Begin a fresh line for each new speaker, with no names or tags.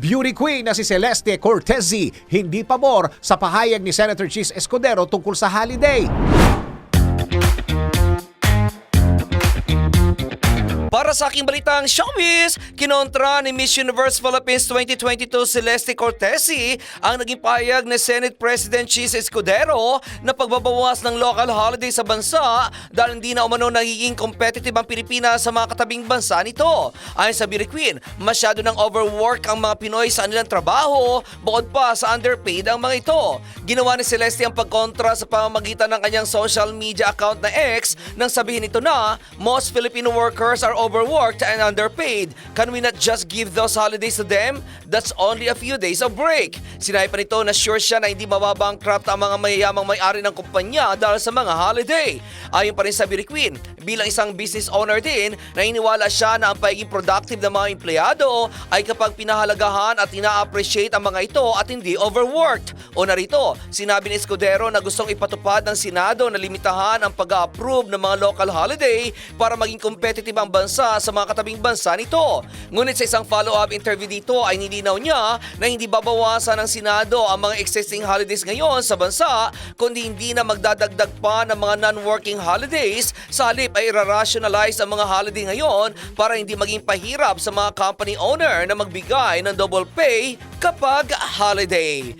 beauty queen na si Celeste Cortezi hindi pabor sa pahayag ni Senator Chis Escudero tungkol sa holiday.
Para sa aking balitang showbiz, kinontra ni Miss Universe Philippines 2022 Celeste Cortesi ang naging payag ni Senate President Chis Escudero na pagbabawas ng local holiday sa bansa dahil hindi na umano nagiging competitive ang Pilipinas sa mga katabing bansa nito. Ayon sa Beauty Queen, masyado ng overwork ang mga Pinoy sa kanilang trabaho bukod pa sa underpaid ang mga ito. Ginawa ni Celeste ang pagkontra sa pamamagitan ng kanyang social media account na X nang sabihin ito na most Filipino workers are overworked and underpaid. Can we not just give those holidays to them? That's only a few days of break. Sinabi pa nito na sure siya na hindi mababankrupt ang mga mayayamang may-ari ng kumpanya dahil sa mga holiday. Ayon pa rin sa Beauty Queen, bilang isang business owner din, naniniwala siya na ang pagiging productive ng mga empleyado ay kapag pinahalagahan at ina-appreciate ang mga ito at hindi overworked. O narito, sinabi ni Escudero na gustong ipatupad ng Senado na limitahan ang pag-approve ng mga local holiday para maging competitive ang bansa sa mga katabing bansa nito. Ngunit sa isang follow-up interview dito ay nilinaw niya na hindi babawasan ng Senado ang mga existing holidays ngayon sa bansa kundi hindi na magdadagdag pa ng mga non-working holidays sa halip ay ra-rationalize ang mga holiday ngayon para hindi maging pahirap sa mga company owner na magbigay ng double pay kapag holiday.